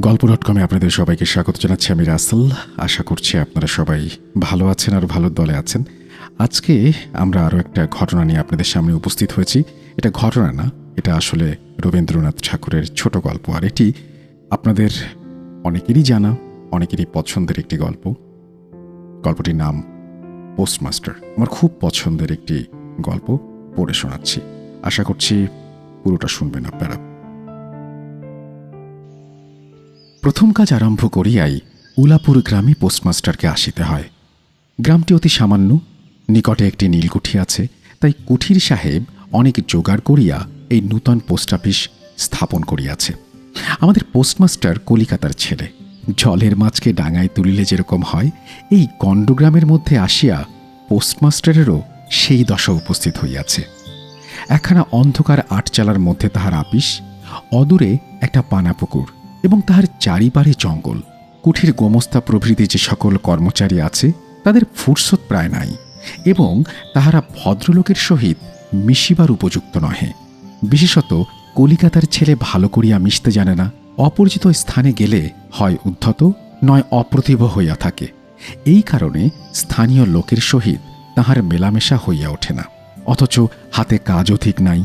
গল্প ডট কমে আপনাদের সবাইকে স্বাগত জানাচ্ছি আমি রাসেল। আশা করছি আপনারা সবাই ভালো আছেন আর ভালো দলে আছেন। আজকে আমরা আরও একটা ঘটনা নিয়ে আপনাদের সামনে উপস্থিত হয়েছি। এটা ঘটনা না, এটা আসলে রবীন্দ্রনাথ ঠাকুরের ছোট গল্প। আর এটি আপনাদের অনেকেরই জানা, অনেকেরই পছন্দের একটি গল্প। গল্পটির নাম পোস্টমাস্টার আমার খুব পছন্দের একটি গল্প পড়ে শোনাচ্ছি। আশা করছি পুরোটা শুনবেন আপনারা। প্রথম কাজ আরম্ভ করিয়াই উলাপুর গ্রামে পোস্টমাস্টারকে আসিতে হয়। গ্রামটি অতি সামান্য, নিকটে একটি নীলকুঠি আছে, তাই কুঠির সাহেব অনেক জোগাড় করিয়া এই নূতন পোস্ট অফিস স্থাপন করিয়াছে। আমাদের পোস্টমাস্টার কলিকাতার ছেলে, জলের মাছকে ডাঙায় তুলিলে যেরকম হয়, এই গণ্ডগ্রামের মধ্যে আসিয়া পোস্টমাস্টারেরও সেই দশা উপস্থিত হইয়াছে। একখানা অন্ধকার আটচালার মধ্যে তাহার আপিস, অদূরে একটা পানাপুকুর। এবং তাহার চারিপারে জঙ্গল। কুঠির গোমস্তা প্রভৃতি যে সকল কর্মচারী আছে, তাদের ফুরসত প্রায় নাই এবং তাহারা ভদ্রলোকের সহিত মিশিবার উপযুক্ত নহে। বিশেষত কলিকাতার ছেলে ভালো করিয়া মিশতে জানে না। অপরিচিত স্থানে গেলে হয় উদ্ধত, নয় অপ্রতিভ হইয়া থাকে। এই কারণে স্থানীয় লোকের সহিত তাহার মেলামেশা হইয়া ওঠে না। অথচ হাতে কাজও ঠিক নাই।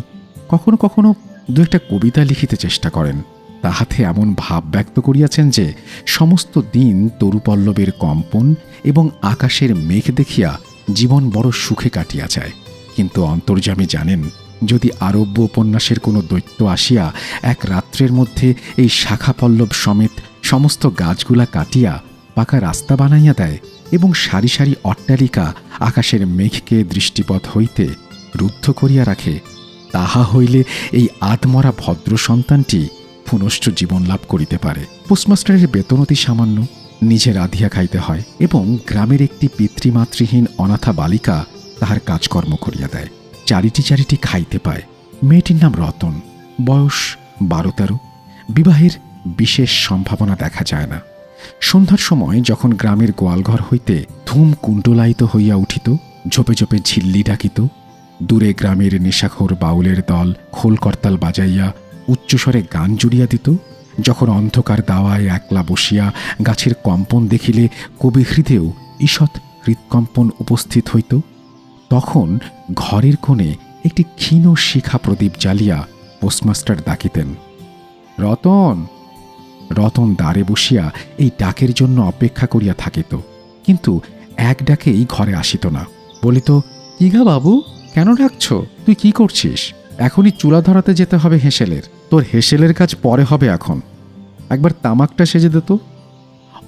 কখনো কখনো দু একটা কবিতা লিখিতে চেষ্টা করেন। তাহাতে এমন ভাব ব্যক্ত করিয়াছেন যে, সমস্ত দিন তরুপল্লবের কম্পন এবং আকাশের মেঘ দেখিয়া জীবন বড় সুখে কাটিয়া যায়। কিন্তু অন্তর্যামী জানেন, যদি আরব্য উপন্যাসের কোনো দৈত্য আসিয়া এক রাত্রের মধ্যে এই শাখা পল্লব সমেত সমস্ত গাছগুলা কাটিয়া পাকা রাস্তা বানাইয়া দেয় এবং সারি সারি অট্টালিকা আকাশের মেঘকে দৃষ্টিপথ হইতে রুদ্ধ করিয়া রাখে, তাহা হইলে এই আধমরা ভদ্র সন্তানটি পুনশ্চ জীবন লাভ করিতে পারে। পোস্টমাস্টারের বেতন অতি সামান্য, নিজে রাধিয়া খাইতে হয় এবং গ্রামের একটি পিতৃমাতৃহীন অনাথা বালিকা তাহার কাজকর্ম করিয়া দেয়। চারিটি চারিটি খাইতে পায়। মেয়েটির নাম রতন। বয়স বারো তেরো বিবাহের বিশেষ সম্ভাবনা দেখা যায় না। সন্ধ্যার সময় যখন গ্রামের গোয়ালঘর হইতে ধূম কুণ্ডলায়িত হইয়া উঠিত, ঝোপে ঝোপে ঝিল্লি ডাকিত, দূরে গ্রামের নেশাখোর বাউলের দল খোলকর্তাল বাজাইয়া উচ্চস্বরে গান জুড়িয়া দিত, যখন অন্ধকার দাওয়ায় একলা বসিয়া গাছের কম্পন দেখিলে কবি হৃদেও ঈষৎ হৃৎকম্পন উপস্থিত হইত, তখন ঘরের কোণে একটি ক্ষীণ শিখা প্রদীপ জ্বালিয়া পোস্টমাস্টার ডাকিতেন, রতন রতন দ্বারে বসিয়া এই ডাকের জন্য অপেক্ষা করিয়া থাকিত, কিন্তু এক ডাকেই ঘরে আসিত না। বলিত, কি গা বাবু? কেন ডাকছ? তুই কি করছিস? এখনই চুলা ধরাতে যেতে হবে হেসেলের। তোর হেসেলের কাজ পরে হবে এখন। একবার তামাকটা সেজে দে তো।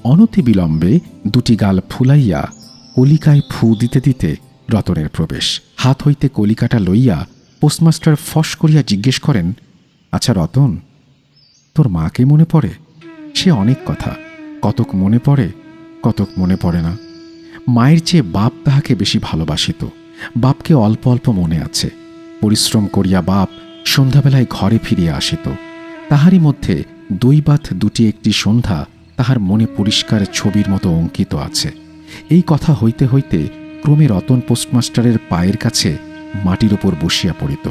অনতি বিলম্বে দুটি গাল ফুলাইয়া কলিকায় ফু দিতে দিতে রতনের প্রবেশ। হাত হইতে কলিকাটা লইয়া পোস্টমাস্টার ফস করিয়া জিজ্ঞেস করেন আচ্ছা রতন, তোর মাকে মনে পড়ে? সে অনেক কথা। কতক মনে পড়ে, কতক মনে পড়ে না। মায়ের চেয়ে বাপ তাহাকে বেশি ভালোবাসিত। বাপকে অল্প অল্প মনে আছে। পরিশ্রম করিয়া বাপ সন্ধ্যাবেলায় ঘরে ফিরিয়া আসিত তাহারই মধ্যে দৈবাত দুটি একটি সন্ধ্যা তাহার মনে পরিষ্কার ছবির মতো অঙ্কিত আছে। এই কথা হইতে হইতে ক্রমে রতন পোস্টমাস্টারের পায়ের কাছে মাটির ওপর বসিয়া পড়িত।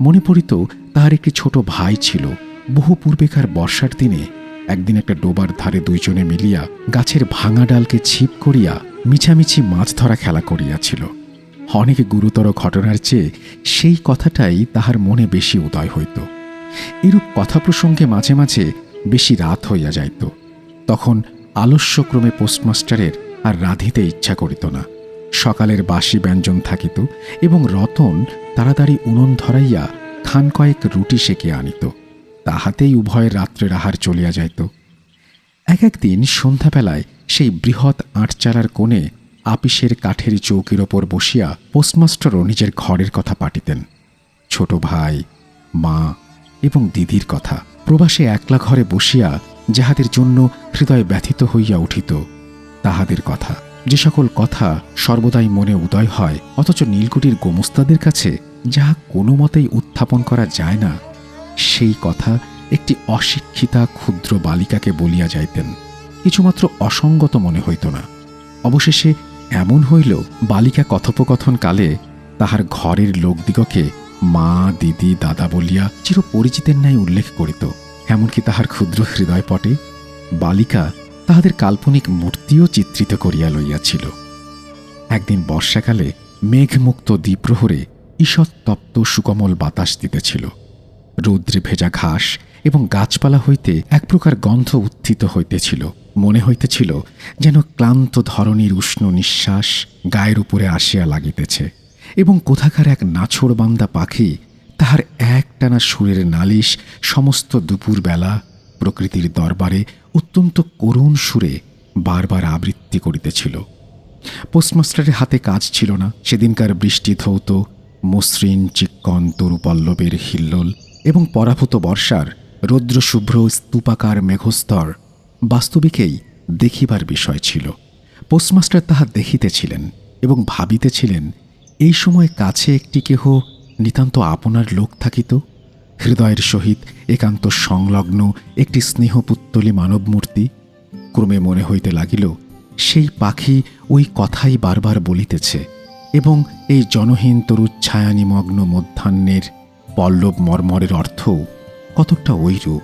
মনে পড়িত তাহার একটি ছোট ভাই ছিল। বহু পূর্বেকার বর্ষার দিনে একদিন একটা ডোবার ধারে দুইজনে মিলিয়া গাছের ভাঙা ডালকে ছিপ করিয়া মিছামিছি মাছ ধরা খেলা করিয়াছিল। অনেক গুরুতর ঘটনার চেয়ে সেই কথাটাই তাহার মনে বেশি উদয় হইত। এরূপ কথা প্রসঙ্গে মাঝে মাঝে বেশি রাত হইয়া যাইত। তখন আলস্যক্রমে পোস্টমাস্টারের আর রাঁধিতে ইচ্ছা করিত না। সকালের বাসি ব্যঞ্জন থাকিত এবং রতন তাড়াতাড়ি উনুন ধরাইয়া খান কয়েক রুটি সেকে আনিত। তাহাতেই উভয়ের রাত্রের আহার চলিয়া যাইত। এক একদিন সন্ধ্যাবেলায় সেই বৃহৎ আটচালার কোণে আপিসের কাঠের চৌকির ওপর বসিয়া পোস্টমাস্টারও নিজের ঘরের কথা পাঠিতেন। ছোট ভাই, মা এবং দিদির কথা। প্রবাসে একলা ঘরে বসিয়া যাহাদের জন্য হৃদয় ব্যথিত হইয়া উঠিত, তাহাদের কথা। যে সকল কথা সর্বদাই মনে উদয় হয়, অথচ নীলকুটির গোমস্তাদের কাছে যাহা কোনো মতেই উত্থাপন করা যায় না, সেই কথা একটি অশিক্ষিতা ক্ষুদ্র বালিকাকে বলিয়া যাইতেন। কিছুমাত্র অসঙ্গত মনে হইত না। অবশেষে এমন হইল বালিকা কথোপকথন কালে তাহার ঘরের লোকদিগকে মা, দিদি, দাদা বলিয়া চির পরিচিতের ন্যায় উল্লেখ করিত। এমনকি তাহার ক্ষুদ্র হৃদয় পটে বালিকা তাহাদের কাল্পনিক মূর্তিও চিত্রিত করিয়া লইয়াছিল। একদিন বর্ষাকালে মেঘমুক্ত দ্বীপ্রহরে ঈষৎ তপ্ত সুকমল বাতাস দিতেছিল। রৌদ্রে ভেজা ঘাস এবং গাছপালা হইতে এক প্রকার গন্ধ উত্থিত হইতেছিল। মনে হইতেছিল যেন ক্লান্ত ধরনের উষ্ণ নিঃশ্বাস গায়ের উপরে আসিয়া লাগিতেছে এবং কোথাকার এক নাছোড়বান্দা পাখি তাহার একটানা সুরের নালিশ সমস্ত দুপুরবেলা প্রকৃতির দরবারে অত্যন্ত করুণ সুরে বারবার আবৃত্তি করিতেছিল। পোস্টমাস্টারের হাতে কাজ ছিল না। সেদিনকার বৃষ্টি ধৌত, মসৃণ চিক্কন তরুপল্লবের হিল্লোল এবং পরাভূত বর্ষার রৌদ্রশুভ্র স্তূপাকার মেঘস্তর বাস্তবিকেই দেখিবার বিষয় ছিল। পোস্টমাস্টার তাহা দেখিতেছিলেন এবং ভাবিতেছিলেন, এই সময় কাছে একটি কেহ নিতান্ত আপনার লোক থাকিত? হৃদয়ের সহিত একান্ত সংলগ্ন একটি স্নেহপুত্তলী মানবমূর্তি? ক্রমে মনে হইতে লাগিল, সেই পাখি ওই কথাই বারবার বলিতেছে এবং এই জনহীন তরুচ্ছায়া নিমগ্ন মধ্যাহ্নের পল্লব মর্মরের অর্থও কতকটা ওইরূপ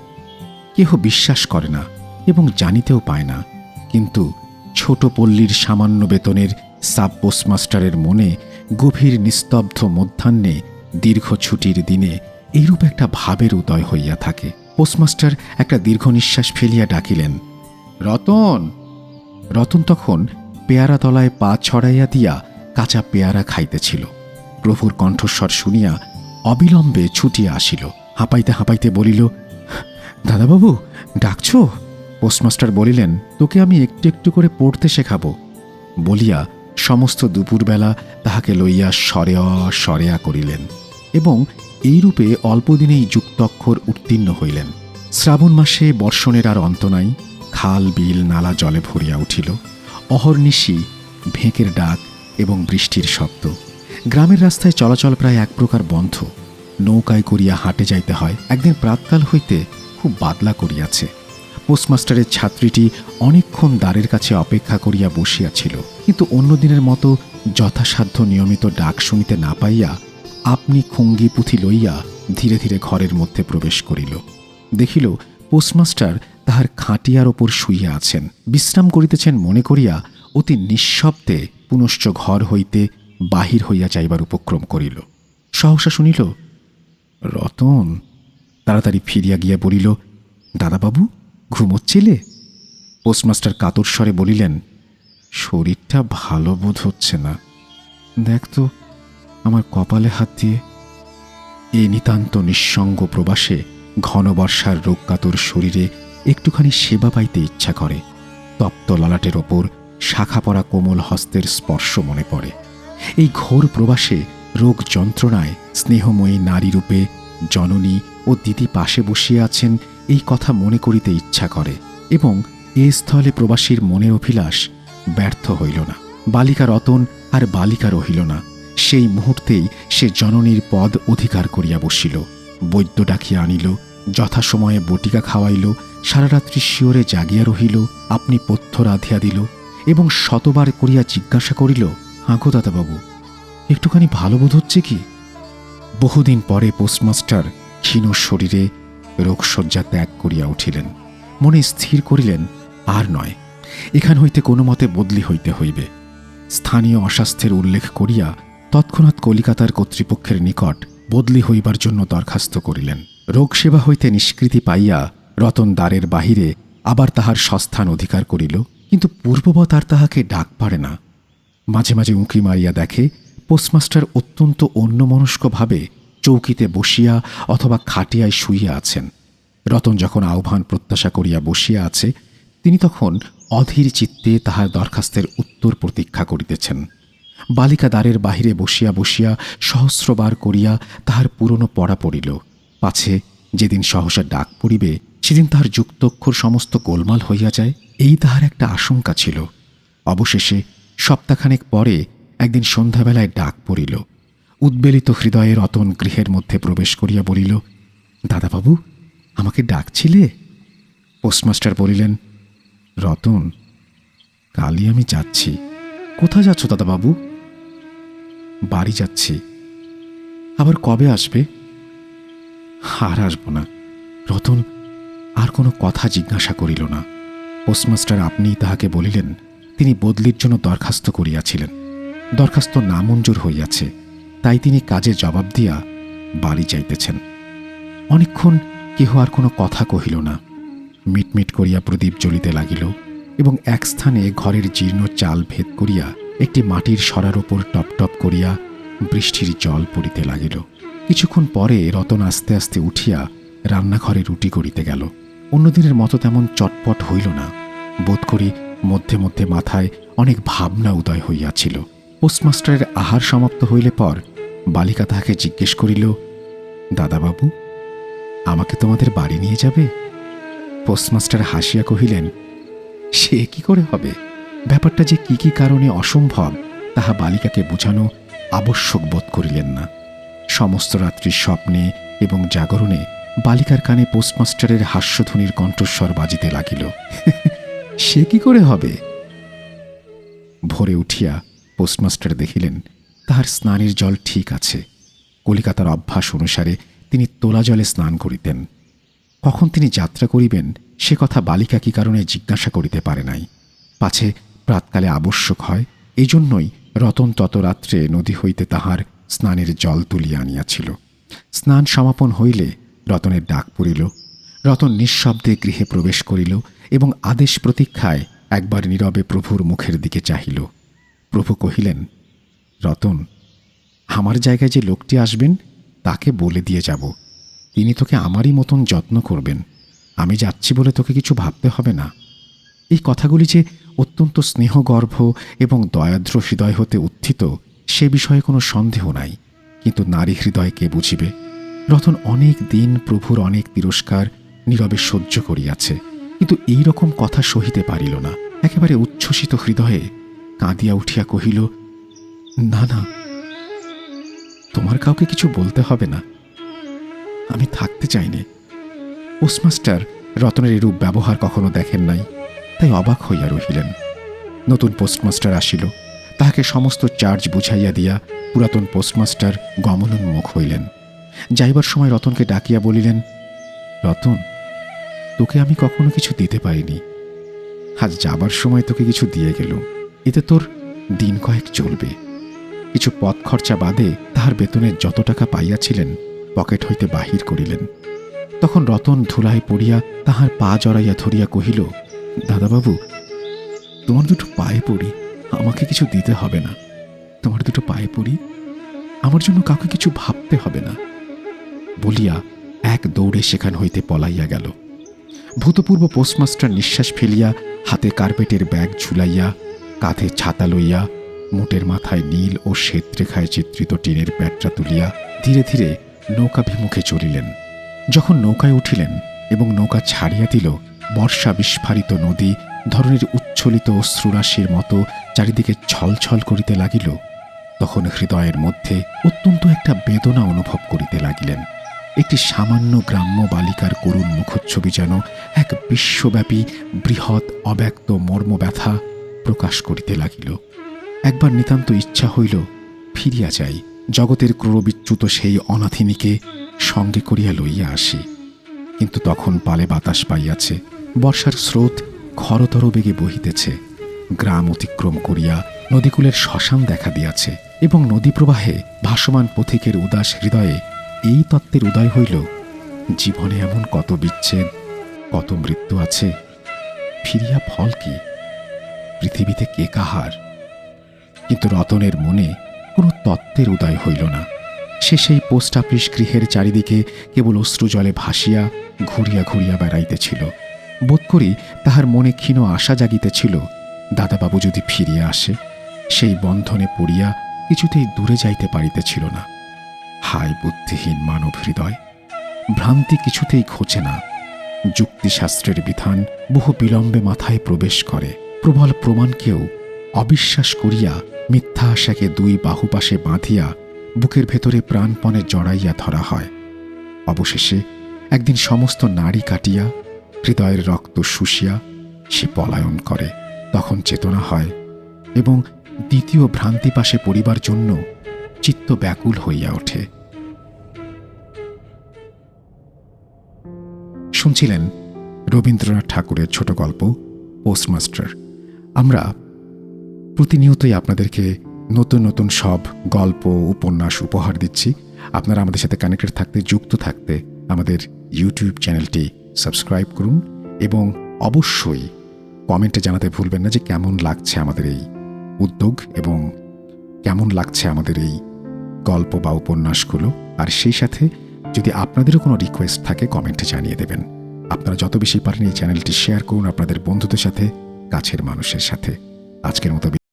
কেহ বিশ্বাস করে না এবং জানিতেও পায় না। কিন্তু ছোট পল্লীর সামান্য বেতনের সাব পোস্টমাস্টারের মনে গভীর নিস্তব্ধ মধ্যাহ্নে দীর্ঘ ছুটির দিনে এইরূপ একটা ভাবের উদয় হইয়া থাকে। পোস্টমাস্টার একটা দীর্ঘ নিঃশ্বাস ফেলিয়া ডাকিলেন, রতন! রতন তখন পেয়ারা তলায় পা ছড়াইয়া দিয়া কাঁচা পেয়ারা খাইতেছিল। প্রভুর কণ্ঠস্বর শুনিয়া অবিলম্বে ছুটিয়া আসিল। হাঁপাইতে হাঁপাইতে বলিল, দাদাবাবু, ডাকছ? পোস্টমাস্টার বলিলেন, তোকে আমি একটু একটু করে পড়তে শেখাবো। বলিয়া সমস্ত দুপুরবেলা তাহাকে লইয়া সরেয়া সরেয়া করিলেন এবং এইরূপে অল্পদিনেই যুক্তক্ষর উত্তীর্ণ হইলেন। শ্রাবণ মাসে বর্ষণের আর অন্ত নাই, খাল, বিল, নালা জলে ভরিয়া উঠিল। অহর্নিশি, ভেঁকের ডাক এবং বৃষ্টির শব্দ। গ্রামের রাস্তায় চলাচল প্রায় এক প্রকার বন্ধ। নৌকায় করিয়া হাটে যাইতে হয়। একদিন প্রাতকাল হইতে খুব বাদলা করিয়াছে। পোস্টমাস্টারের ছাত্রীটি অনেকক্ষণ দ্বারের কাছে অপেক্ষা করিয়া বসিয়াছিল। কিন্তু অন্য দিনের মতো যথাসাধ্য নিয়মিত ডাক শুনিতে না পাইয়া আপনি খুঙ্গি পুঁথি লইয়া ধীরে ধীরে ঘরের মধ্যে প্রবেশ করিল। দেখিল পোস্টমাস্টার তাহার খাটিয়ার ওপর শুইয়া আছেন। বিশ্রাম করিতেছেন মনে করিয়া অতি নিঃশব্দে পুনশ্চ ঘর হইতে বাহির হইয়া যাইবার উপক্রম করিল। সহসা শুনিল রতন। তাড়াতাড়ি ফিরিয়া গিয়া বলিল, দাদাবাবু, ঘুমোচ্ছিলে? পোস্টমাস্টার কাতর স্বরে বলিলেন, শরীরটা ভালো বোধ হচ্ছে না। দেখ তো, আমার কপালে হাত দিয়ে। এই নিতান্ত নিঃসঙ্গ প্রবাসে ঘন বর্ষার রোগকাতর শরীরে একটুখানি সেবা পাইতে ইচ্ছা করে। তপ্ত ললাটের ওপর শাখা পড়া কোমল হস্তের স্পর্শ মনে পড়ে। এই ঘোর প্রবাসে রোগ যন্ত্রণায় স্নেহময়ী নারী রূপে জননী ও দিদি পাশে বসিয়া আছেন এই কথা মনে করিতে ইচ্ছা করে এবং এ স্থলে প্রবাসীর মনের অভিলাষ ব্যর্থ হইল না। বালিকা রতন আর বালিকা রহিল না। সেই মুহূর্তেই সে জননীর পদ অধিকার করিয়া বসিল। বৈদ্য ডাকিয়া আনিল, যথাসময়ে বটিকা খাওয়াইল, সারারাত্রি শিওরে জাগিয়া রহিল, আপনি পথ্য রাধিয়া দিল এবং শতবার করিয়া জিজ্ঞাসা করিল হাঁকো দাদাবাবু একটুখানি ভালো বোধ হচ্ছে কি? বহুদিন পরে পোস্টমাস্টার ক্ষীণ শরীরে রোগশয্যা ত্যাগ করিয়া উঠিলেন। মনে স্থির করিলেন, আর নয়, এখান হইতে কোনো মতে বদলি হইতে হইবে। স্থানীয় অস্বাস্থ্যের উল্লেখ করিয়া তৎক্ষণাৎ কলিকাতার কর্তৃপক্ষের নিকট বদলি হইবার জন্য দরখাস্ত করিলেন। রোগ সেবা হইতে নিষ্কৃতি পাইয়া রতন দ্বারের বাহিরে আবার তাহার সস্থান অধিকার করিল, কিন্তু পূর্ববৎ আর তাহাকে ডাক পারে না। মাঝে মাঝে উঁকি মারিয়া দেখে পোস্টমাস্টার অত্যন্ত অন্যমনস্কভাবে চৌকিতে বসিয়া অথবা খাটিয়ায় শুইয়া আছেন। রতন যখন আহ্বান প্রত্যাশা করিয়া বসিয়া আছে, তিনি তখন অধীর চিত্তে তাহার দরখাস্তের উত্তর প্রতীক্ষা করিতেছেন। বালিকা দ্বারের বাহিরে বসিয়া বসিয়া সহস্রবার করিয়া তাহার পুরনো পড়া পড়িল। পাছে যেদিন সহসা ডাক পড়িবে, সেদিন তাহার যুক্তক্ষর সমস্ত গোলমাল হইয়া যায়, এই তাহার একটা আশঙ্কা ছিল। অবশেষে সপ্তাহখানেক পরে একদিন সন্ধ্যাবেলায় ডাক পড়িল। উদ্বেলিত হৃদয়ে রতন গৃহের মধ্যে প্রবেশ করিয়া বলিল, দাদাবাবু, আমাকে ডাকছিলে? পোস্টমাস্টার বলিলেন, রতন, কালই আমি যাচ্ছি। কোথায় যাচ্ছ দাদাবাবু? বাড়ি যাচ্ছি। আবার কবে আসবে? আর আসব না। রতন, আর কোনো কথা জিজ্ঞাসা করিল না। পোস্টমাস্টার আপনিই তাহাকে বলিলেন, তিনি বদলির জন্য দরখাস্ত করিয়াছিলেন। দরখাস্ত নামঞ্জুর হইয়াছে, তাই তিনি কাজে জবাব দিয়া বাড়ি যাইতেছেন। অনেকক্ষণ কেহ আর কোনো কথা কহিল না। মিটমিট করিয়া প্রদীপ জ্বলিতে লাগিল এবং এক স্থানে ঘরের জীর্ণ চাল ভেদ করিয়া একটি মাটির সরার ওপর টপ টপ করিয়া বৃষ্টির জল পড়িতে লাগিল। কিছুক্ষণ পরে রতন আস্তে আস্তে উঠিয়া রান্নাঘরে রুটি করিতে গেল। অন্যদিনের মতো তেমন চটপট হইল না। বোধ করি মধ্যে মধ্যে মাথায় অনেক ভাবনা উদয় হইয়াছিল। পোস্টমাস্টারের আহার সমাপ্ত হইলে পর বালিকা তাহাকে জিজ্ঞেস করিল, দাদাবাবু, আমাকে তোমাদের বাড়ি নিয়ে যাবে? পোস্টমাস্টার হাসিয়া কহিলেন, সে কি করে হবে? ব্যাপারটা যে কি কি কারণে অসম্ভব, তাহা বালিকাকে বোঝানো আবশ্যক বোধ করিলেন না। সমস্ত রাত্রির স্বপ্নে এবং জাগরণে বালিকার কানে পোস্টমাস্টারের হাস্যধ্বনির কণ্ঠস্বর বাজিতে লাগিল, সে কি করে হবে? ভোরে উঠিয়া পোস্টমাস্টার দেখিলেন, তাহার স্নানের জল ঠিক আছে। কলিকাতার অভ্যাস অনুসারে তিনি তোলা জলে স্নান করিতেন। কখন তিনি যাত্রা করিবেন, সে কথা বালিকা কি কারণে জিজ্ঞাসা করিতে পারে নাই। পাছে প্রাতকালে আবশ্যক হয়, এজন্যই রতন তত রাত্রে নদী হইতে তাহার স্নানের জল তুলিয়া আনিয়াছিল। স্নান সমাপন হইলে রতনের ডাক পড়িল। রতন নিঃশব্দে গৃহে প্রবেশ করিল এবং আদেশ প্রতীক্ষায় একবার নীরবে প্রভুর মুখের দিকে চাহিল। প্রভু কহিলেন, রতন, আমার জায়গায় যে লোকটি আসবেন, তাকে বলে দিয়ে যাব। তিনি তোকে আমারই মতন যত্ন করবেন। আমি যাচ্ছি বলে তোকে কিছু ভাবতে হবে না। এই কথাগুলি যে অত্যন্ত স্নেহগর্ভ এবং দয়াদ্র হৃদয় হতে উত্থিত, সে বিষয়ে কোনো সন্দেহ নাই। কিন্তু নারী হৃদয় কে বুঝিবে? রতন অনেক দিন প্রভুর অনেক তিরস্কার নীরবে সহ্য করিয়াছে। কিন্তু এই রকম কথা সহিতে পারিল না। একেবারে উচ্ছ্বসিত হৃদয়ে কাঁদিয়া উঠিয়া কহিল, না না, তোমার কাউকে কিছু বলতে হবে না। আমি থাকতে চাইনি পোস্টমাস্টার রতনের এরূপ ব্যবহার কখনো দেখেন নাই, তাই অবাক হইয়া রহিলেন। নতুন পোস্টমাস্টার আসিল। তাহাকে সমস্ত চার্জ বুঝাইয়া দিয়া পুরাতন পোস্টমাস্টার গমনোন্মুখ হইলেন। যাইবার সময় রতনকে ডাকিয়া বলিলেন, রতন, তোকে আমি কখনো কিছু দিতে পারিনি। আজ যাবার সময় তোকে কিছু দিয়ে গেল এতে তোর দিন কয়েক চলবে। কিছু পথ খরচা বাদে তাহার বেতনের যত টাকা পাইয়াছিলেন, পকেট হইতে বাহির করিলেন। তখন রতন ধুলায় পড়িয়া তাহার পা জড়াইয়া ধরিয়া কহিল, দাদাবাবু, তোমার দুটো পায়ে পড়ি, আমাকে কিছু দিতে হবে না। তোমার দুটো পায়ে পড়ি, আমার জন্য কাউকে কিছু ভাবতে হবে না। বলিয়া এক দৌড়ে সেখান হইতে পলাইয়া গেল। ভূতপূর্ব পোস্টমাস্টার নিঃশ্বাস ফেলিয়া হাতে কার্পেটের ব্যাগ ঝুলাইয়া কাঁধে ছাতা লইয়া, মোটের মাথায় নীল ও শ্বেতরেখায় চিত্রিত টিনের প্যাটরা তুলিয়া ধীরে ধীরে নৌকাভিমুখে চলিলেন। যখন নৌকায় উঠিলেন এবং নৌকা ছাড়িয়া দিল, বর্ষা বিস্ফারিত নদী ধরনের উচ্ছ্বলিত অশ্রুরাশির মতো চারিদিকে ছলছল করিতে লাগিল। তখন হৃদয়ের মধ্যে অত্যন্ত একটা বেদনা অনুভব করিতে লাগিলেন। একটি সামান্য গ্রাম্য বালিকার করুণ মুখচ্ছবি যেন এক বিশ্বব্যাপী, বৃহৎ, অব্যক্ত মর্মব্যথা প্রকাশ করিতে লাগিল। একবার নিতান্ত ইচ্ছা হইল ফিরিয়া যাই, জগতের ক্রোড়বিচ্যুত সেই অনাথিনীকে সঙ্গে করিয়া লইয়া আসি। কিন্তু তখন পালে বাতাস পাইয়াছে, বর্ষার স্রোত খরতর বেগে বহিতেছে। গ্রাম অতিক্রম করিয়া নদীকূলের শ্মশান দেখা দিয়াছে এবং নদী প্রবাহে ভাসমান পথিকের উদাস হৃদয়ে এই তত্ত্বের উদয় হইল, জীবনে এমন কত বিচ্ছেদ, কত মৃত্যু আছে, ফিরিয়া ফল কি? পৃথিবীতে কে কাহার? কিন্তু রতনের মনে কোনো তত্ত্বের উদয় হইল না। সে সেই পোস্ট অফিস গৃহের চারিদিকে কেবল অশ্রুজলে ভাসিয়া ঘুরিয়া ঘুরিয়া বেড়াইতেছিল। বোধ করি তাহার মনে ক্ষীণ আশা জাগিতেছিল, দাদাবাবু যদি ফিরিয়া আসে, সেই বন্ধনে পড়িয়া কিছুতেই দূরে যাইতে পারিতেছিল না। হায় বুদ্ধিহীন মানব হৃদয়! ভ্রান্তি কিছুতেই খোঁচে না। যুক্তিশাস্ত্রের বিধান বহু বিলম্বে মাথায় প্রবেশ করে। প্রবল প্রমাণকেও অবিশ্বাস করিয়া মিথ্যা আশাকে দুই বাহুপাশে বাঁধিয়া বুকের ভেতরে প্রাণপণে জড়াইয়া ধরা হয়। অবশেষে একদিন সমস্ত নাড়ি কাটিয়া, হৃদয়ের রক্ত শুষিয়া সে পলায়ন করে, তখন চেতনা হয় এবং দ্বিতীয় ভ্রান্তি পাশে পড়িবার জন্য চিত্ত ব্যাকুল হইয়া ওঠে। শুনছিলেন রবীন্দ্রনাথ ঠাকুরের ছোট গল্প, পোস্টমাস্টার। আমরা প্রতিনিয়তই আপনাদেরকে নতুন নতুন সব গল্প, উপন্যাস, উপহার দিচ্ছি। আপনারা আমাদের সাথে কানেক্টেড থাকতে, যুক্ত থাকতে আমাদের ইউটিউব চ্যানেলটি সাবস্ক্রাইব করুন এবং অবশ্যই কমেন্টে জানাতে ভুলবেন না যে কেমন লাগছে আমাদের এই উদ্যোগ এবং কেমন লাগছে আমাদের এই গল্প বা উপন্যাসগুলো। আর সেই সাথে যদি আপনাদেরও কোনো রিকোয়েস্ট থাকে, কমেন্টে জানিয়ে দেবেন। আপনারা যত বেশি পারেন এই চ্যানেলটি শেয়ার করুন। আপনাদের বন্ধুদের সাথে কাছের মানুষের সাথে। আজকের মতো